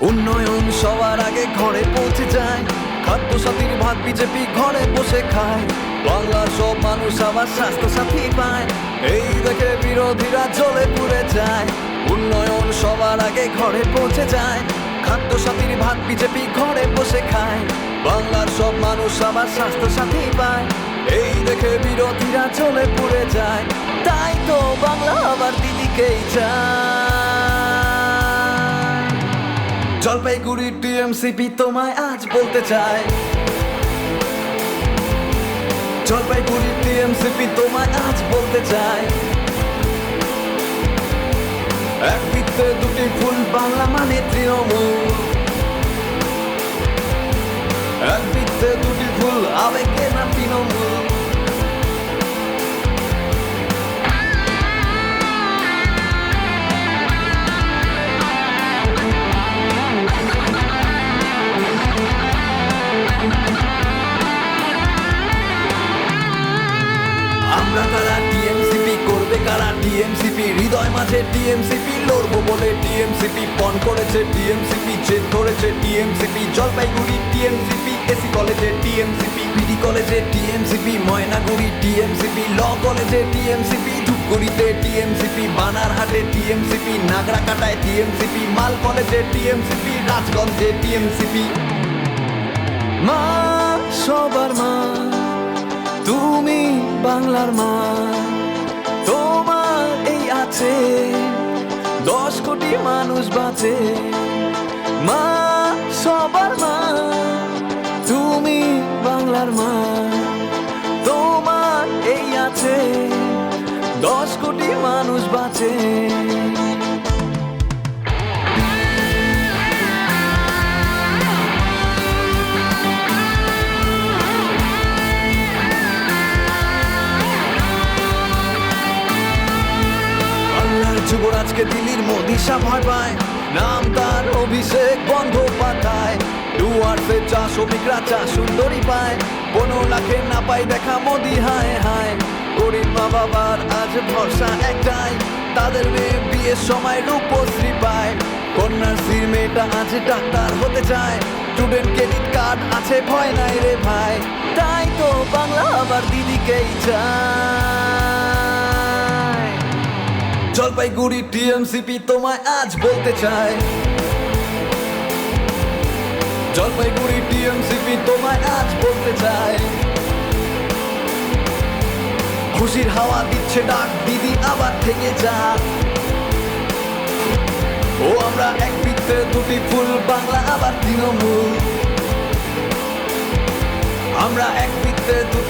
উন্নয়ন সবার আগে ঘরে পৌঁছে যায়। খাদ্য সাথীর ভাত বিজেপি ঘরে বসে খায়। বাংলার সব মানুষ আবার স্বাস্থ্য সাথী পায়। এই দেখে বিরোধীরা জ্বলে পুড়ে যায়। উন্নয়ন সবার আগে ঘরে পৌঁছে যায়। খাদ্য সাথীর ভাত বিজেপি ঘরে বসে খায়। বাংলার সব মানুষ আবার স্বাস্থ্য সাথী পায়। এই দেখে বিরোধীরা চলে পুড়ে যায়। তাই তো বাংলা আবার দিদিকেই চায়। জলপাইগুড়ি ডিএমসিপি তোমায় আজ বলতে চাই। জলপাইগুড়ি টিএমসিপি তোমায় আজ বলতে চাই। এক বৃত্তে দুটি ফুল, বাংলা মানে তৃণমূল। আমরা কারা টিএমসিপি করবে, কারা টিএমসিপি? হৃদয় মাঝে টিএমসিপি, লড়বো বলে টিএমসিপি। পণ করেছে টিএমসিপি জেদ ধরেছে টিএমসিপি। জলপাইগুড়ি টিএমসিপি, এসি কলেজে টিএমসিপি, বিডি কলেজে টিএমসিপি, ময়নাগুড়ি টিএমসিপি, ল কলেজে টিএমসিপি, ধূপগুড়িতে টিএমসিপি, বানারহাটে টিএমসিপি, নাগরাকাটায় টিএমসিপি, মাল কলেজে টিএমসিপি, রাজগঞ্জে টিএমসিপি। মা, সবার মা। বাংলার মা, তোমার এই আছে। দশ কোটি মানুষ বাঁচে। মা, সবার মা, তুমি বাংলার মা। তোমার এই আছে। দশ কোটি মানুষ বাঁচে। যুবরাজকে দিল্লির মোদি ভয় পায়। নাম তার অভিষেক বন্দ্যোপাধ্যায়। ডুয়ার্সে চা শ্রমিকরা চা সুন্দরী পায়। পনেরো লাখের না পাই দেখা মোদি, হায় হায়। গরিব মা বাবার আজ ভরসা একটাই। তাদের মেয়ে বিয়ের সময় রূপশ্রী পায়। কন্যাশ্রীর মেয়েটা আজ ডাক্তার হতে চায়। স্টুডেন্ট ক্রেডিট কার্ড আছে, ভয় নাই রে ভাই। তাই তো বাংলা আবার দিদিকেই চায় জলপাইগুড়ি টিএমসিপি তোমায় আজ বলতে চাই। জলপাইগুড়ি টিএমসিপি তোমায় আজ বলতে চাই। খুশির হাওয়া দিচ্ছে ডাক, দিদি আবার থেকে যা। ও আমরা এক বৃত্তে দুটি ফুল, বাংলা আবার তৃণমূল। আমরা এক বৃত্তে দুটি